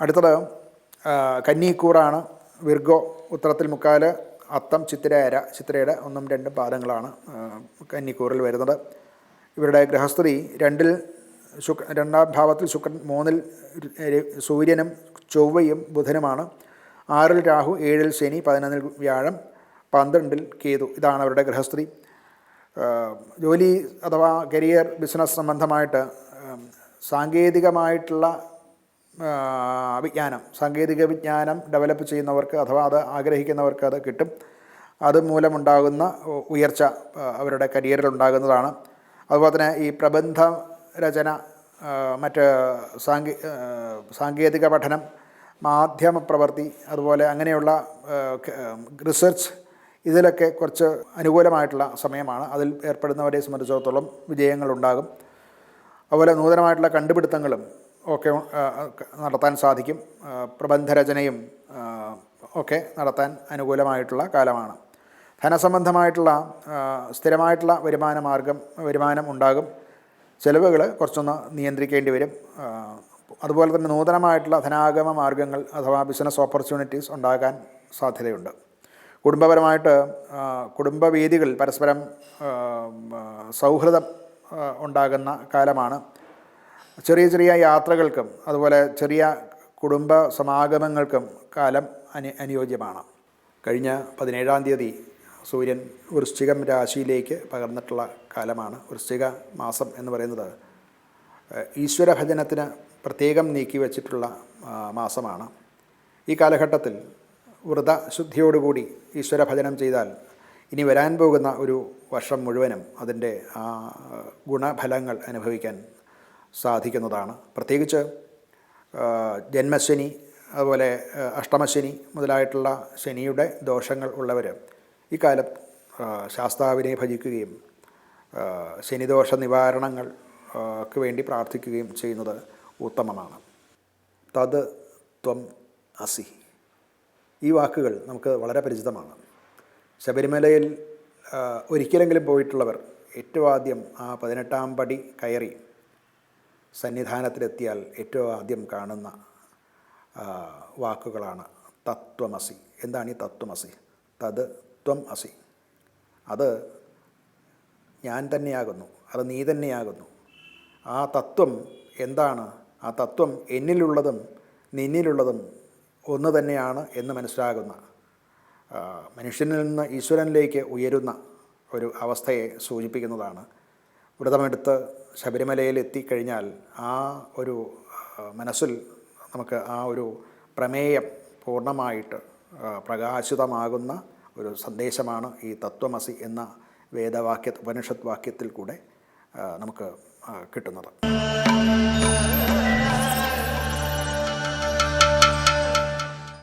അടുത്തത് കന്നിക്കൂറാണ്. വിർഗോ ഉത്തരത്തിൽ മുക്കാൽ അത്തം ചിത്രയര ചിത്രയുടെ ഒന്നും രണ്ടും പാദങ്ങളാണ് കന്നിക്കൂറിൽ വരുന്നത്. ഇവരുടെ ഗൃഹസ്ഥിതി രണ്ടിൽ ശുക്ര രണ്ടാം ഭാവത്തിൽ ശുക്രൻ മൂന്നിൽ സൂര്യനും ചൊവ്വയും ബുധനുമാണ്. ആറിൽ രാഹു ഏഴിൽ ശനി പതിനൊന്നിൽ വ്യാഴം പന്ത്രണ്ടിൽ കേതു. ഇതാണ് അവരുടെ ഗൃഹസ്ഥിതി. ജോലി അഥവാ കരിയർ ബിസിനസ് സംബന്ധമായിട്ട് സാങ്കേതികമായിട്ടുള്ള വിജ്ഞാനം സാങ്കേതിക വിജ്ഞാനം ഡെവലപ്പ് ചെയ്യുന്നവർക്ക് അഥവാ അത് ആഗ്രഹിക്കുന്നവർക്ക് അത് കിട്ടും. അത് മൂലമുണ്ടാകുന്ന ഉയർച്ച അവരുടെ കരിയറിൽ ഉണ്ടാകുന്നതാണ്. അതുപോലെ തന്നെ ഈ പ്രബന്ധ രചന മറ്റ് സാങ്കേ സാങ്കേതിക പഠനം മാധ്യമ പ്രവൃത്തി അതുപോലെ അങ്ങനെയുള്ള റിസർച്ച് ഇതിലൊക്കെ കുറച്ച് അനുകൂലമായിട്ടുള്ള സമയമാണ്. അതിൽ ഏർപ്പെടുന്നവരെ സംബന്ധിച്ചിടത്തോളം വിജയങ്ങളുണ്ടാകും. അതുപോലെ നൂതനമായിട്ടുള്ള കണ്ടുപിടുത്തങ്ങളും ഒക്കെ നടത്താൻ സാധിക്കും. പ്രബന്ധരചനയും ഒക്കെ നടത്താൻ അനുകൂലമായിട്ടുള്ള കാലമാണ്. ധനസംബന്ധമായിട്ടുള്ള സ്ഥിരമായിട്ടുള്ള വരുമാന മാർഗം വരുമാനം ഉണ്ടാകും. ചിലവുകൾ കുറച്ചൊന്ന് നിയന്ത്രിക്കേണ്ടി വരും. അതുപോലെ തന്നെ നൂതനമായിട്ടുള്ള ധനാഗമ മാർഗങ്ങൾ അഥവാ ബിസിനസ് ഓപ്പർച്യൂണിറ്റീസ് ഉണ്ടാകാൻ സാധ്യതയുണ്ട്. കുടുംബപരമായിട്ട് ആ, കുടുംബവേദികളിൽ പരസ്പരം സൗഹൃദം ഉണ്ടാകുന്ന കാലമാണ്. ചെറിയ ചെറിയ യാത്രകൾക്കും അതുപോലെ ചെറിയ കുടുംബ സമാഗമങ്ങൾക്കും കാലം അനു അനുയോജ്യമാണ്. കഴിഞ്ഞ പതിനേഴാം തീയതി സൂര്യൻ വൃശ്ചികം രാശിയിലേക്ക് പകർന്നിട്ടുള്ള കാലമാണ്. വൃശ്ചിക മാസം എന്ന് പറയുന്നത് ഈശ്വര ഈശ്വരഭജനത്തിന് പ്രത്യേകം നീക്കി വച്ചിട്ടുള്ള മാസമാണ്. ഈ കാലഘട്ടത്തിൽ വ്രത വ്രതശുദ്ധിയോടുകൂടി ഈശ്വരഭജനം ചെയ്താൽ ഇനി വരാൻ പോകുന്ന ഒരു വർഷം മുഴുവനും അതിന്റെ ഗുണഫലങ്ങൾ അനുഭവിക്കാൻ സാധിക്കുന്നതാണ്. പ്രത്യേകിച്ച് ജന്മശനി അതുപോലെ അഷ്ടമശനി മുതലായിട്ടുള്ള ശനിയുടെ ദോഷങ്ങൾ ഉള്ളവർ ഇക്കാലം കാലം ശാസ്താവിനെ ഭജിക്കുകയും ശനിദോഷ നിവാരണങ്ങൾ ക്ക് വേണ്ടി പ്രാർത്ഥിക്കുകയും ചെയ്യുന്നത് ഉത്തമമാണ്. തത് ത്വം അസി. ഈ വാക്കുകൾ നമുക്ക് വളരെ പരിചിതമാണ്. ശബരിമലയിൽ ഒരിക്കലെങ്കിലും പോയിട്ടുള്ളവർ ഏറ്റവും ആദ്യം ആ പതിനെട്ടാം പടി കയറി സന്നിധാനത്തിലെത്തിയാൽ ഏറ്റവും ആദ്യം കാണുന്ന വാക്കുകളാണ് തത്വമസി. എന്താണ് ഈ തത്വമസി? തത് ത്വം അസി. അത് ഞാൻ തന്നെയാകുന്നു അത് നീ തന്നെയാകുന്നു. ആ തത്വം എന്താണ്? ആ തത്വം എന്നിലുള്ളതും നിന്നിലുള്ളതും ഒന്ന് തന്നെയാണ് എന്ന് മനസ്സിലാകുന്ന മനുഷ്യനിൽ നിന്ന് ഈശ്വരനിലേക്ക് ഉയരുന്ന ഒരു അവസ്ഥയെ സൂചിപ്പിക്കുന്നതാണ് വ്രതമെടുത്ത് ശബരിമലയിൽ എത്തിക്കഴിഞ്ഞാൽ ആ ഒരു മനസ്സിൽ നമുക്ക് ആ ഒരു പ്രമേയം പൂർണമായിട്ട് പ്രകാശിതമാകുന്ന ഒരു സന്ദേശമാണ് ഈ തത്വമസി എന്ന വേദവാക്യ ഉപനിഷത്ത് വാക്യത്തിൽ കൂടെ നമുക്ക് കിട്ടുന്നത്.